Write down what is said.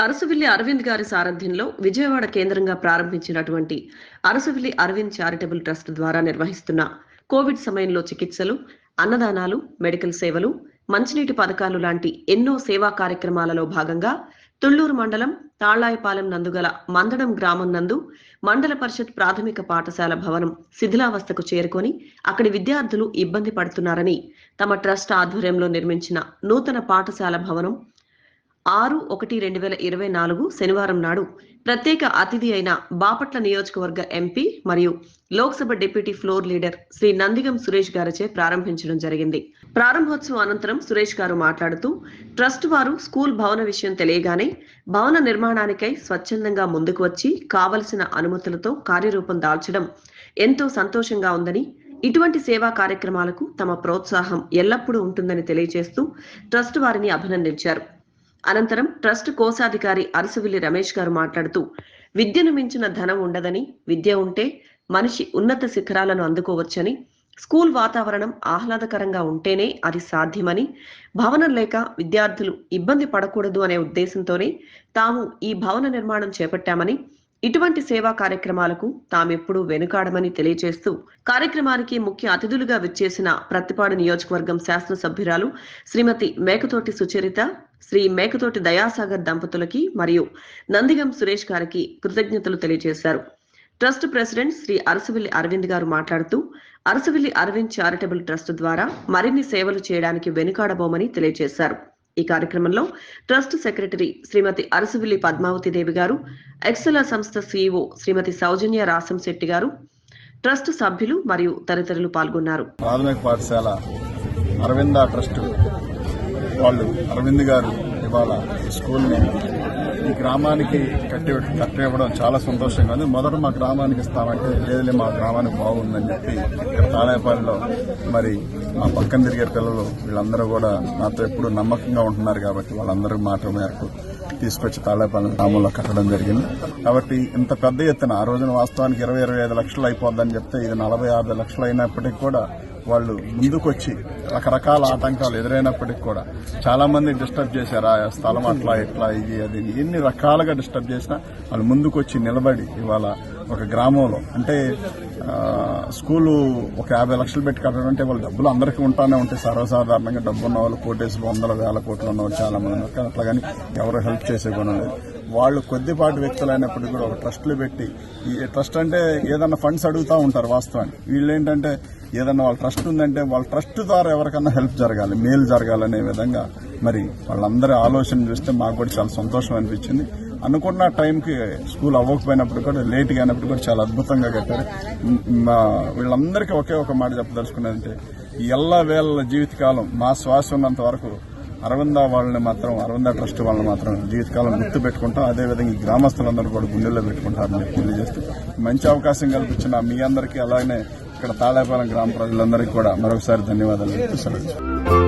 అరసవిల్లి అరవింద్ గారి సారథ్యంలో విజయవాడ కేంద్రంగా ప్రారంభించినటువంటి అరసవిల్లి అరవింద్ చారిటబుల్ ట్రస్ట్ ద్వారా నిర్వహిస్తున్న కోవిడ్ సమయంలో చికిత్సలు అన్నదానాలు మెడికల్ సేవలు మంచినీటి పథకాలు లాంటి ఎన్నో సేవా కార్యక్రమాలలో భాగంగా తుళ్ళూరు మండలం తాళ్ళాయపాలెం నందుగల మందడం గ్రామం నందు మండల పరిషత్ ప్రాథమిక పాఠశాల భవనం శిథిలావస్థకు చేరుకొని అక్కడి విద్యార్థులు ఇబ్బంది పడుతున్నారని తమ ట్రస్ట్ ఆధ్వర్యంలో నిర్మించిన నూతన పాఠశాల భవనం ఆరు ఒకటి రెండు వేల ఇరవై నాలుగు శనివారం నాడు ప్రత్యేక అతిథి అయిన బాపట్ల నియోజకవర్గ ఎంపీ మరియు Lok Sabha deputy floor leader Shri Nandigam Suresh గారిచే ప్రారంభించడం జరిగింది. ప్రారంభోత్సవం అనంతరం సురేష్ గారు మాట్లాడుతూ ట్రస్ట్ వారు స్కూల్ భవన విషయం తెలియగానే భవన నిర్మాణానికై స్వచ్ఛందంగా ముందుకు వచ్చి కావలసిన అనుమతులతో కార్యరూపం దాల్చడం ఎంతో సంతోషంగా ఉందని ఇటువంటి సేవా కార్యక్రమాలకు తమ ప్రోత్సాహం ఎల్లప్పుడూ ఉంటుందని తెలియజేస్తూ ట్రస్ట్ వారిని అభినందించారు. అనంతరం ట్రస్ట్ కోశాధికారి అరసవిల్లి రమేష్ గారు మాట్లాడుతూ విద్యను మించిన ధనం ఉండదని విద్య ఉంటే మనిషి ఉన్నత శిఖరాలను అందుకోవచ్చని స్కూల్ వాతావరణం ఆహ్లాదకరంగా ఉంటేనే అది సాధ్యమని భవనం లేక విద్యార్థులు ఇబ్బంది పడకూడదు అనే ఉద్దేశంతోనే తాము ఈ భవన నిర్మాణం చేపట్టామని ఇటువంటి సేవా కార్యక్రమాలకు తామెప్పుడూ వెనుకాడమని తెలియజేస్తూ కార్యక్రమానికి ముఖ్య అతిథులుగా విచ్చేసిన ప్రతిపాడు నియోజకవర్గం శాసనసభ్యురాలు శ్రీమతి మేకతోటి సుచరిత శ్రీ మేకతోటి దయాసాగర్ దంపతులకి మరియు నందిగం సురేష్ గారికి కృతజ్ఞతలు తెలియజేశారు. ట్రస్ట్ ప్రెసిడెంట్ శ్రీ అరసవిల్లి అరవింద్ గారు మాట్లాడుతూ అరసవిల్లి అరవింద్ చారిటబుల్ ట్రస్ట్ ద్వారా మరిన్ని సేవలు చేయడానికి వెనుకాడబోమని తెలియజేశారు. ఈ కార్యక్రమంలో ట్రస్ట్ సెక్రటరీ శ్రీమతి అరసవిల్లి పద్మావతి దేవి గారు ఎక్సెలా సంస్థ సీఈఓ శ్రీమతి సౌజన్య రాసం శెట్టి గారు ట్రస్ట్ సభ్యులు మరియు తదితరులు పాల్గొన్నారు. ప్రాథమిక పాఠశాల అరవింద ట్రస్ట్ వాళ్ళు అరవింద్ గారు ఇవాళ ఈ స్కూల్ని ఈ గ్రామానికి కట్టి కట్టివ్వడం చాలా సంతోషంగా ఉంది. మొదట మా గ్రామానికి ఇస్తామంటే లేదులే మా గ్రామానికి బాగుందని చెప్పి ఇక్కడ తాళేపాలెంలో మరి మా పక్కన తిరిగే పిల్లలు వీళ్ళందరూ కూడా నాతో ఎప్పుడు నమ్మకంగా ఉంటున్నారు కాబట్టి వాళ్ళందరూ మాట మేరకు తీసుకొచ్చి తాళేపాలెం గ్రామంలో కట్టడం జరిగింది. కాబట్టి ఇంత పెద్ద ఎత్తున ఆ రోజున వాస్తవానికి ఇరవై ఇరవై ఐదు లక్షలు అయిపోద్దని చెప్తే ఇది నలభై యాభై లక్షలు అయినప్పటికీ కూడా వాళ్ళు ముందుకొచ్చి రకరకాల ఆటంకాలు ఎదురైనప్పటికీ కూడా చాలా మంది డిస్టర్బ్ చేశారు. ఆ స్థలం అట్లా ఇట్లా ఇది అది ఎన్ని రకాలుగా డిస్టర్బ్ చేసినా వాళ్ళు ముందుకొచ్చి నిలబడి ఇవాళ ఒక గ్రామంలో అంటే స్కూలు ఒక యాభై లక్షలు పెట్టి కట్టడం అంటే వాళ్ళ డబ్బులు అందరికీ ఉంటానే ఉంటాయి. సర్వసాధారణంగా డబ్బు ఉన్న వాళ్ళు కోటేసి వందల వేల కోట్లు ఉన్న వాళ్ళు చాలా మంది అట్లా కానీ ఎవరు హెల్ప్ చేసే గుణం లేదు. వాళ్ళు కొద్దిపాటి వ్యక్తులు అయినప్పటికీ కూడా ఒక ట్రస్ట్లు పెట్టి ఈ ట్రస్ట్ అంటే ఏదన్నా ఫండ్స్ అడుగుతూ ఉంటారు వాస్తవానికి. వీళ్ళు ఏంటంటే ఏదన్నా వాళ్ళ ట్రస్ట్ ఉందంటే వాళ్ళ ట్రస్ట్ ద్వారా ఎవరికన్నా హెల్ప్ జరగాలి మేలు జరగాలనే విధంగా మరి వాళ్ళందరి ఆలోచన చూస్తే మాకు కూడా చాలా సంతోషం అనిపించింది. అనుకున్న టైంకి స్కూల్ అవ్వకపోయినప్పుడు కూడా లేట్గా అయినప్పుడు కూడా చాలా అద్భుతంగా కట్టారు. మా వీళ్ళందరికీ ఒకే ఒక మాట చెప్పదలుచుకున్నదంటే ఎల్ల వేళ జీవితకాలం మా శ్వాస ఉన్నంత వరకు అరవింద వాళ్ళని మాత్రం అరవింద ట్రస్ట్ వాళ్ళని మాత్రం జీవితకాలం గుర్తు పెట్టుకుంటాం. అదేవిధంగా ఈ గ్రామస్తులందరూ కూడా గుండెల్లో పెట్టుకుంటారని తెలియజేస్తూ మంచి అవకాశం కల్పించిన మీ అందరికీ అలాగే ఇక్కడ తాళేపాలెం గ్రామ ప్రజలందరికీ కూడా మరొకసారి ధన్యవాదాలు తెలుపుతూ సెలవు